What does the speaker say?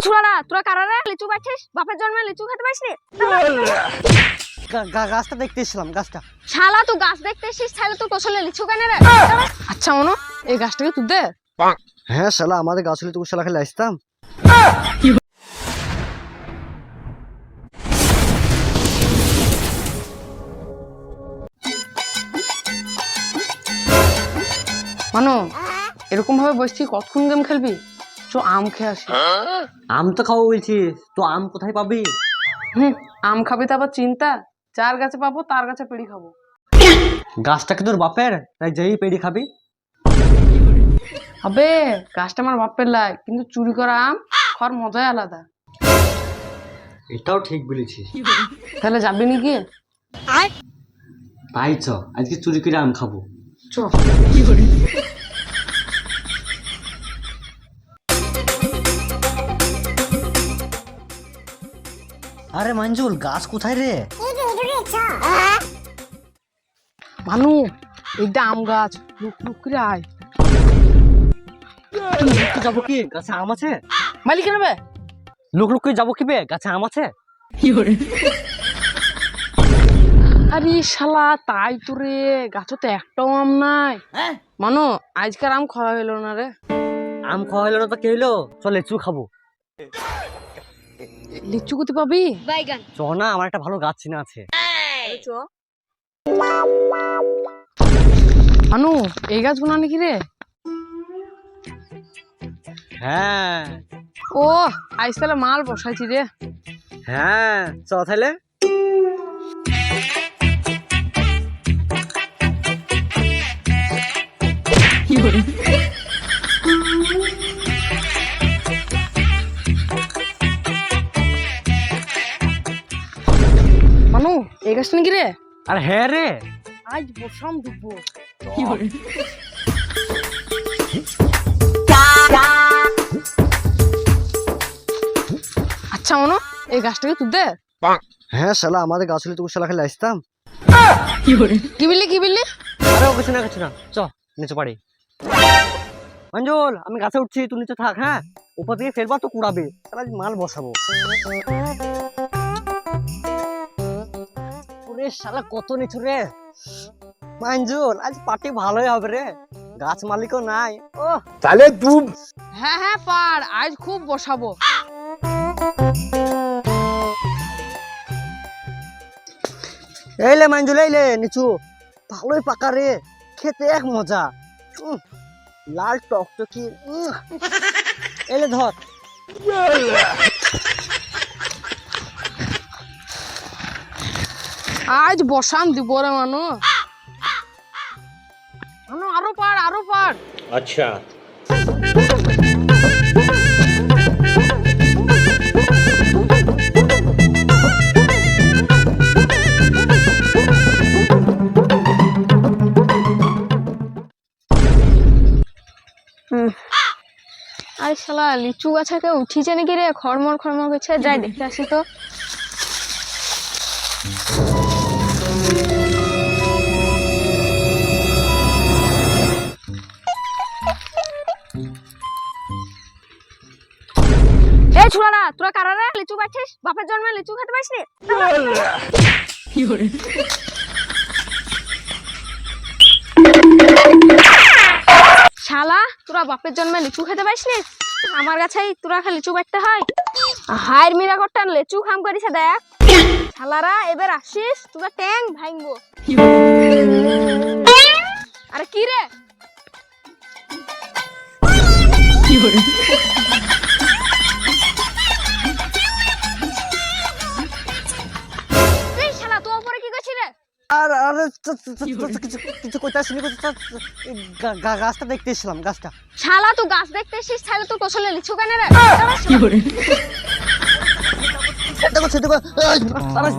এই ছোড়ারা তোরা লিচু পাচ্ছিস বাপের জন্মে লিচু খেতে পাইছিস গা- গা- গাছটা দেখতে এসেছিলাম গাছটা। শালা তুই গাছ দেখতে এসেছিস তাহলে তুই পছলে লিচু কেন রে? আচ্ছা মনো এই গাছটাকে তুই দে। হ্যাঁ শালা আমাদের গাছ হলে শালা খেলে আসতাম। মানো এরকম ভাবে বসছি কতক্ষণ গেম খেলবি? চ আম খেয়ে আসি। আম তো খাব বলছিস তো আম কোথায় পাবি? হুম আম খাবি তো আবার চিন্তা যার গাছে পাবো তার গাছে পেড়ি খাব। গাছটাকে তোর বাপের তাই যেই পেড়ি খাবি। আবে গাছটা আমার বাপের লাই কিন্তু চুরি করা আম খাওয়ার মজাই আলাদা। এটাও ঠিক বলেছিস। তাহলে যাবি নাকি তাই চ আজকে চুরি করে আম খাব। চ। আরে মঞ্জুল গাছ কোথায় রে? মানু এইটা আম গাছ। লুক লুক করে আয়। যাব কি? গাছে আম আছে? মালিক নেবে লুক লুক করে যাব কি বে? গাছে আম আছে? আরে শালা তাই তো রে। গাছে তো একটাও আম নাই। মানো আজকার আম খাওয়া হইল না রে। আম খাওয়া হলো না তো কে হইল চল লিচু খাব। লিচু কুতি পাবি? বাইগান। চ না আমার একটা ভালো গাছ চিনা আছে। মানু এই গাছগুলো নাকি রে? হ্যাঁ। ও আজ তাহলে মাল বসাইছি রে। হ্যাঁ চ তাহলে। মানু গাছটা নাকি রে? আর হ্যাঁ রে। আজ বসাম দুপুর আচ্ছা মনো এই গাছটাকে তুই দে হ্যাঁ শালা আমাদের গাছ হলে তো শালা খেলে আসতাম। কি বললি কি বললি? আরে ও কিছু না কিছু না। চ নিচে পারি মঞ্জুল আমি গাছে উঠছি তুই নিচে থাক হ্যাঁ? উপর থেকে ফেলবা তো কুড়াবে। তাহলে আজ মাল বসাবো। ওরে শালা কত নিচু রে। মঞ্জুল আজ পার্টি ভালোই হবে রে। গাছ মালিকও নাই। ও হ্যাঁ হ্যাঁ পার আজ খুব বসাবো। এইলে মঞ্জুল এইলে নিচু। ভালোই পাকা রে খেতে এক মজা। লাল টকটকি উম। এলে ধর। আজ বসান দিব রে মানো। মানো আরও পার আরও পার। আচ্ছা। আরে শালা লিচু গাছাকে উঠিছে নাকি রে? খড়মড় খড়মড় করছে। যাই দেখে আসি তো। তোরা কারারে লিচু পাচ্ছিস বাপের জন্মে লিচু খেতে পাইছিস শালা, তোরা বাপের জন্মে লিচু খেতে পাইছিস আমার কাছেই তোরা খালি লিচু বাটতে হয়। হায়ের মিরা করটান লিচু খাম করিছে দেখ। শালারা, এবার আসিস, তোরা ট্যাং ভাঙবো। কিছু কইতে আসিনি তো- তো- গাছটা দেখতে এসেছিলাম গাছটা শালা তো গাছ দেখতে এসিস তাহলে তুই পছলে লিচু কেন রে আরে, দেখো, দেখো, দেখো,